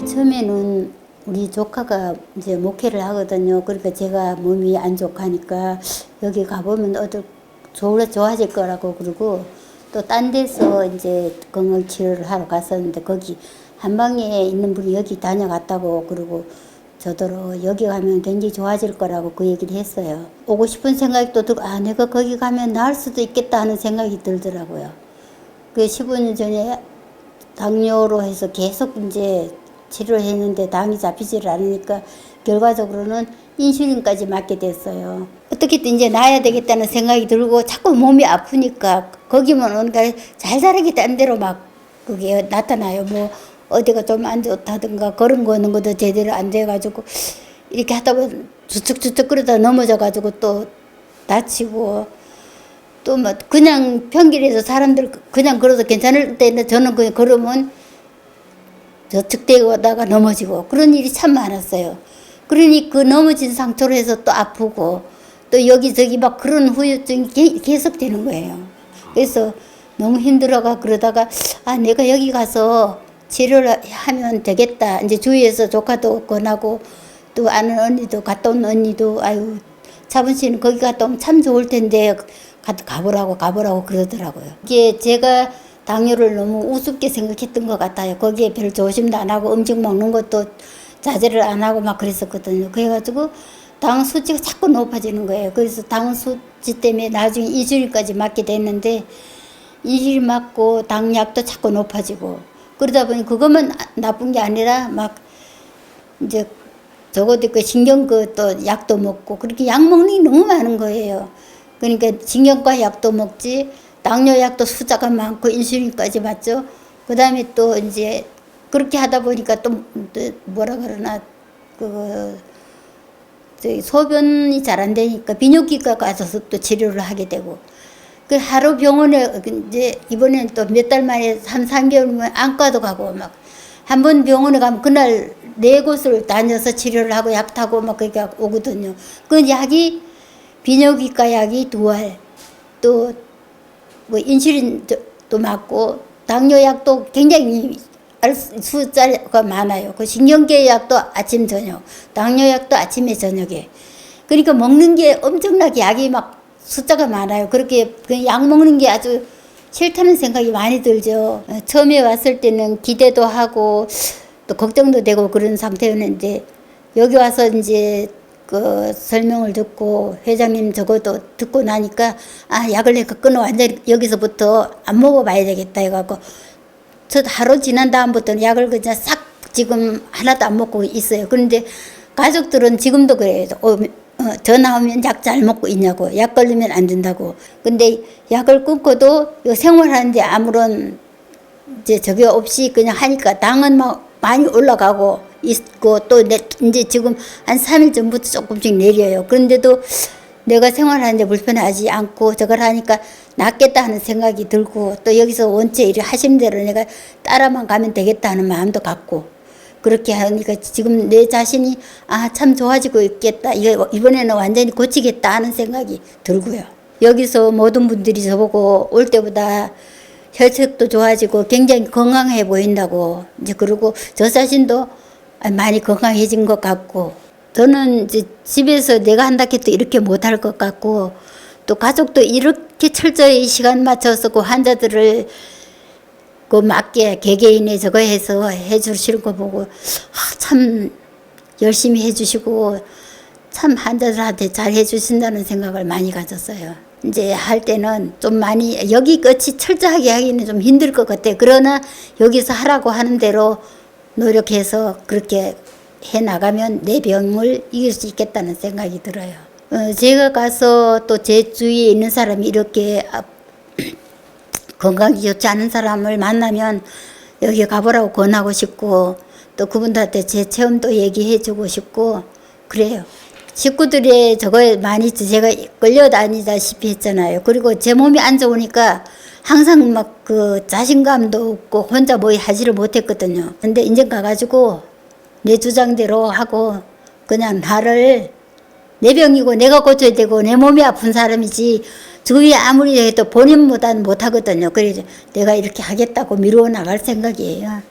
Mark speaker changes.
Speaker 1: 제일 처음에는 우리 조카가 이제 목회를 하거든요. 그러니까 제가 몸이 안 좋하니까 여기 가보면 어떨 좋을 좋아질 거라고 그러고 또 딴 데서 이제 건강 치료를 하러 갔었는데 거기 한방에 있는 분이 여기 다녀갔다고 그러고 저더러 여기 가면 굉장히 좋아질 거라고 그 얘기를 했어요. 오고 싶은 생각이 또 들고 아 내가 거기 가면 나을 수도 있겠다 하는 생각이 들더라고요. 그 15년 전에 당뇨로 해서 계속 이제 치료를 했는데 당이 잡히지를 않으니까 결과적으로는 인슐린까지 맞게 됐어요. 어떻게든 이제 나아야 되겠다는 생각이 들고 자꾸 몸이 아프니까 거기만 오니까 잘딴 대로 막 그게 나타나요. 뭐 어디가 좀 안 좋다든가 걸음 거는 것도 제대로 안 돼가지고 이렇게 하다 보면 주축주축 그러다 넘어져가지고 또 다치고 또 뭐 그냥 평길에서 사람들 그냥 걸어도 괜찮을 때는 저는 그냥 걸으면 저축되다가 넘어지고 그런 일이 참 많았어요. 그러니 그 넘어진 상처로 해서 또 아프고 또 여기저기 막 그런 후유증이 게- 계속 되는 거예요. 그래서 너무 힘들어가 그러다가 아 내가 여기 가서 치료를 하면 되겠다. 이제 주위에서 조카도 권하고 또 아는 언니도 갔다 온 언니도 아유 차분 씨는 거기 갔다 오면 참 좋을 텐데 가, 가보라고 가보라고 그러더라고요. 이게 제가 당뇨를 너무 우습게 생각했던 것 같아요. 거기에 별 조심도 안 하고 음식 먹는 것도 자제를 안 하고 막 그랬었거든요. 그래가지고 당 수치가 자꾸 높아지는 거예요. 그래서 당 수치 때문에 나중에 이주일까지 맞게 됐는데 이주일 맞고 당약도 자꾸 높아지고 그러다 보니 그것만 나쁜 게 아니라 막 이제 적어도 그 신경 그 또 약도 먹고 그렇게 약 먹는 게 너무 많은 거예요. 그러니까 신경과 약도 먹지 당뇨 약도 숫자가 많고 인슐린까지 맞죠. 그 다음에 또 이제 그렇게 하다 보니까 또, 또 뭐라 그러나 그 소변이 잘 안 되니까 비뇨기과 가서 또 치료를 하게 되고 그 하루 병원에 이제 이번엔 또 몇 달 만에 3, 3개월만 안과도 가고 막 한 번 병원에 가면 그날 네 곳을 다녀서 치료를 하고 약 타고 막 그렇게 오거든요. 그 약이 비뇨기과 약이 두 알, 또 뭐 인슐린도 맞고 당뇨 약도 굉장히 숫자가 많아요. 그 신경계 약도 아침 저녁, 당뇨 약도 아침에 저녁에. 그러니까 먹는 게 엄청나게 약이 막 숫자가 많아요. 그렇게 그약 먹는 게 아주 싫다는 생각이 많이 들죠. 어, 처음에 왔을 때는 기대도 하고 또 걱정도 되고 그런 상태였는데 여기 와서 이제 그 설명을 듣고 회장님 저것도 듣고 나니까 아 약을 내가 끊어 완전히 여기서부터 안 먹어봐야 되겠다 해갖고 저 하루 지난 다음부터는 약을 그냥 싹 지금 하나도 안 먹고 있어요. 그런데 가족들은 지금도 그래요. 어, 어, 전화 오면 약 잘 먹고 있냐고. 약 걸리면 안 된다고. 근데 약을 끊고도 생활하는데 아무런 이제 저게 없이 그냥 하니까 당은 막 많이 올라가고 있고 또 내, 이제 지금 한 3일 전부터 조금씩 내려요. 그런데도 내가 생활하는데 불편하지 않고 저걸 하니까 낫겠다 하는 생각이 들고 또 여기서 원체 일을 하신 대로 내가 따라만 가면 되겠다 하는 마음도 갖고 그렇게 하니까 지금 내 자신이 아 참 좋아지고 있겠다 이거 이번에는 완전히 고치겠다 하는 생각이 들고요. 여기서 모든 분들이 저보고 올 때보다 혈색도 좋아지고 굉장히 건강해 보인다고 이제 그러고 저 자신도 많이 건강해진 것 같고 저는 이제 집에서 내가 한다 해도 이렇게 못할 것 같고 또 가족도 이렇게 철저히 시간 맞춰서 그 환자들을 그 맞게 개개인의 저거 해서 해주시는 거 보고 아, 참 열심히 해주시고 참 환자들한테 잘 해주신다는 생각을 많이 가졌어요. 이제 할 때는 좀 많이 여기 끝이 철저하게 하기는 좀 힘들 것 같아. 그러나 여기서 하라고 하는 대로 노력해서 그렇게 해 나가면 내 병을 이길 수 있겠다는 생각이 들어요. 어, 제가 가서 또 제 주위에 있는 사람이 이렇게 아, 건강이 좋지 않은 사람을 만나면 여기 가보라고 권하고 싶고 또 그분들한테 제 체험도 얘기해 주고 싶고 그래요. 식구들의 저거에 많이 제가 끌려다니다시피 했잖아요. 그리고 제 몸이 안 좋으니까 항상 막 그 자신감도 없고 혼자 뭐 하지를 못했거든요. 근데 이제 가가지고 내 주장대로 하고 그냥 나를 내 병이고 내가 고쳐야 되고 내 몸이 아픈 사람이지 주위에 아무리 해도 본인보다는 못하거든요. 그래서 내가 이렇게 하겠다고 미루어 나갈 생각이에요.